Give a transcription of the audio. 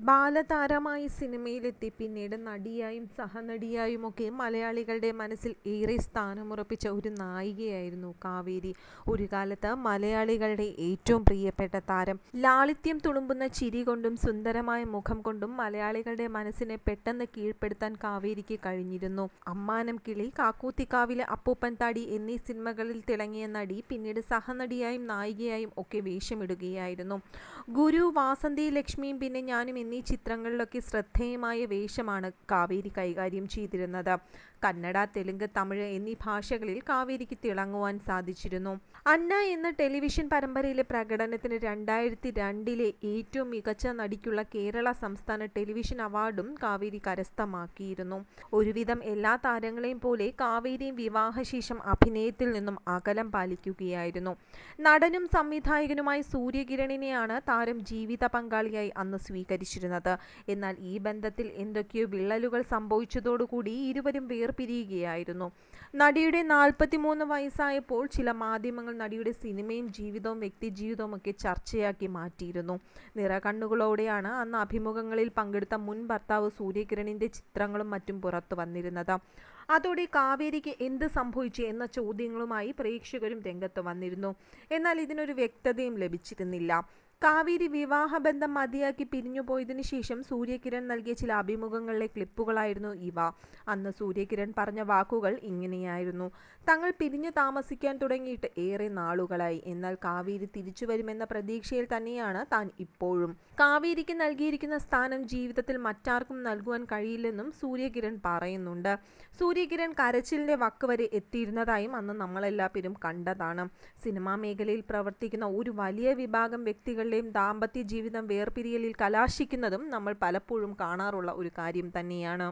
ബാലതാരമായി സിനിമയിലെത്തി പിന്നീട് നടിയായും സഹനടിയായും ഒക്കെ മലയാളികളുടെ മനസ്സിൽ ഏറെ സ്ഥാനമുറപ്പിച്ച ഒരു നായികയായിരുന്നു കാവേരി. ഒരു കാലത്ത് മലയാളികളുടെ ഏറ്റവും പ്രിയപ്പെട്ട താരം. ലാളിത്യം തുളുമ്പുന്ന ചിരി കൊണ്ടും സുന്ദരമായ മുഖം കൊണ്ടും മലയാളികളുടെ മനസ്സിനെ പെട്ടെന്ന് കീഴ്പ്പെടുത്താൻ കാവേരിക്ക് കഴിഞ്ഞിരുന്നു. അമ്മാനം കിളി, കാക്കൂത്തിക്കാവിലെ അപ്പൂപ്പൻ താടി എന്നീ സിനിമകളിൽ തിളങ്ങിയ നടി പിന്നീട് സഹനടിയായും നായികയായും ഒക്കെ വേഷമിടുകയായിരുന്നു. ഗുരു, വാസന്തി ലക്ഷ്മിയും പിന്നെ ഞാനും എന്നീ ചിത്രങ്ങളിലൊക്കെ ശ്രദ്ധേയമായ വേഷമാണ് കാവേരി കൈകാര്യം ചെയ്തിരുന്നത്. കന്നഡ, തെലുങ്ക്, തമിഴ് എന്നീ ഭാഷകളിൽ കാവേരിക്ക് തിളങ്ങുവാൻ സാധിച്ചിരുന്നു. അന്ന എന്ന ടെലിവിഷൻ പരമ്പരയിലെ പ്രകടനത്തിന് രണ്ടായിരത്തി രണ്ടിലെ ഏറ്റവും മികച്ച നടിക്കുള്ള കേരള സംസ്ഥാന ടെലിവിഷൻ അവാർഡും കാവേരി കരസ്ഥമാക്കിയിരുന്നു. ഒരുവിധം എല്ലാ താരങ്ങളെയും പോലെ കാവേരിയും വിവാഹശേഷം അഭിനയത്തിൽ നിന്നും അകലം പാലിക്കുകയായിരുന്നു. നടനും സംവിധായകനുമായ സൂര്യകിരണിനെയാണ് താരം ജീവിത പങ്കാളിയായി അന്ന് സ്വീകരിച്ചിരുന്നത്. എന്നാൽ ഈ ബന്ധത്തിൽ എന്തൊക്കെയോ വിള്ളലുകൾ സംഭവിച്ചതോടുകൂടി ഇരുവരും വേർപിരിയുകയായിരുന്നു. നടിയുടെ നാൽപ്പത്തിമൂന്ന് വയസ്സായപ്പോൾ ചില മാധ്യമങ്ങൾ നടിയുടെ സിനിമയും ജീവിതവും വ്യക്തിജീവിതവുമൊക്കെ ചർച്ചയാക്കി മാറ്റിയിരുന്നു. നിറകണ്ണുകളോടെയാണ് അന്ന് അഭിമുഖങ്ങളിൽ പങ്കെടുത്ത മുൻ ഭർത്താവ് സൂര്യകിരണിന്റെ ചിത്രങ്ങളും മറ്റും പുറത്തു വന്നിരുന്നത് അതോടെ കാവേരിക്ക് എന്ത് സംഭവിച്ചു എന്ന ചോദ്യങ്ങളുമായി പ്രേക്ഷകരും രംഗത്ത് വന്നിരുന്നു. എന്നാൽ ഇതിനൊരു വ്യക്തതയും ലഭിച്ചിരുന്നില്ല. കാവേരി വിവാഹബന്ധം മതിയാക്കി പിരിഞ്ഞുപോയതിനു ശേഷം സൂര്യകിരൺ നൽകിയ ചില അഭിമുഖങ്ങളിലെ ക്ലിപ്പുകളായിരുന്നു ഇവ. അന്ന് സൂര്യകിരൺ പറഞ്ഞ വാക്കുകൾ ഇങ്ങനെയായിരുന്നു. തങ്ങൾ പിരിഞ്ഞു താമസിക്കാൻ തുടങ്ങിയിട്ട് ഏറെ നാളുകളായി. എന്നാൽ കാവേരി തിരിച്ചു വരുമെന്ന പ്രതീക്ഷയിൽ തന്നെയാണ് താൻ ഇപ്പോഴും. കാവേരിക്ക് നൽകിയിരിക്കുന്ന സ്ഥാനം ജീവിതത്തിൽ മറ്റാർക്കും നൽകുവാൻ കഴിയില്ലെന്നും സൂര്യകിരൺ പറയുന്നുണ്ട്. സൂര്യകിരൺ കരച്ചിലിന്റെ വക്ക് വരെ എത്തിയിരുന്നതായും അന്ന് നമ്മളെല്ലാവരും കണ്ടതാണ്. സിനിമാ മേഖലയിൽ പ്രവർത്തിക്കുന്ന ഒരു വലിയ വിഭാഗം വ്യക്തികളുടെയും ദാമ്പത്യ ജീവിതം വേർപിരിയലിൽ കലാശിക്കുന്നതും നമ്മൾ പലപ്പോഴും കാണാറുള്ള ഒരു കാര്യം തന്നെയാണ്.